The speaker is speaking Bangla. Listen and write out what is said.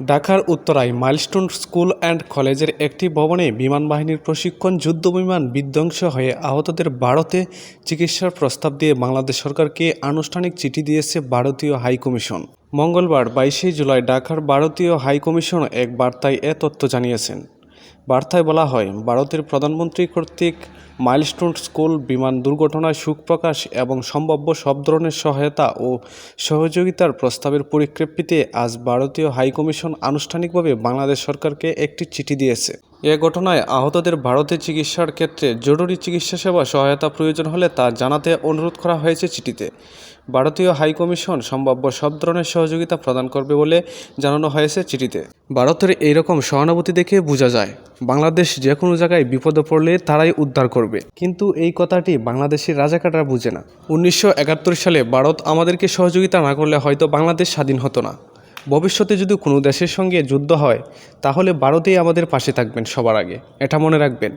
ঢাকার উত্তরায় মাইলস্টোন স্কুল অ্যান্ড কলেজের একটি ভবনে বিমান বাহিনীর প্রশিক্ষণ যুদ্ধ বিমান বিধ্বংস হয়ে আহতদের ভারতে চিকিৎসার প্রস্তাব দিয়ে বাংলাদেশ সরকারকে আনুষ্ঠানিক চিঠি দিয়েছে ভারতীয় হাইকমিশন মঙ্গলবার বাইশে জুলাই ঢাকার ভারতীয় হাইকমিশন এক বার্তায় এ তথ্য জানিয়েছেন। বার্তায় বলা হয়, ভারতের প্রধানমন্ত্রী কর্তৃক মাইলস্টোন স্কুল বিমান দুর্ঘটনায় সুখ প্রকাশ এবং সম্ভাব্য সব ধরনের সহায়তা ও সহযোগিতার প্রস্তাবের পরিপ্রেক্ষিতে আজ ভারতীয় হাইকমিশন আনুষ্ঠানিকভাবে বাংলাদেশ সরকারকে একটি চিঠি দিয়েছে। এ ঘটনায় আহতদের ভারতে চিকিৎসার ক্ষেত্রে জরুরি চিকিৎসা সেবা সহায়তা প্রয়োজন হলে তা জানাতে অনুরোধ করা হয়েছে চিঠিতে। ভারতীয় হাইকমিশন সম্ভাব্য সব ধরনের সহযোগিতা প্রদান করবে বলে জানানো হয়েছে চিঠিতে। ভারতের এইরকম সহানুভূতি দেখে বোঝা যায়, বাংলাদেশ যে কোনো জায়গায় বিপদে পড়লে তারাই উদ্ধার করবে। কিন্তু এই কথাটি বাংলাদেশের রাজাকাররা বুঝে না। উনিশশো একাত্তর সালে ভারত আমাদেরকে সহযোগিতা না করলে হয়তো বাংলাদেশ স্বাধীন হতো না। ভবিষ্যতে যদি কোনো দেশের সঙ্গে যুদ্ধ হয়, তাহলে ভারতেই আমাদের পাশে থাকবেন সবার আগে। এটা মনে রাখবেন।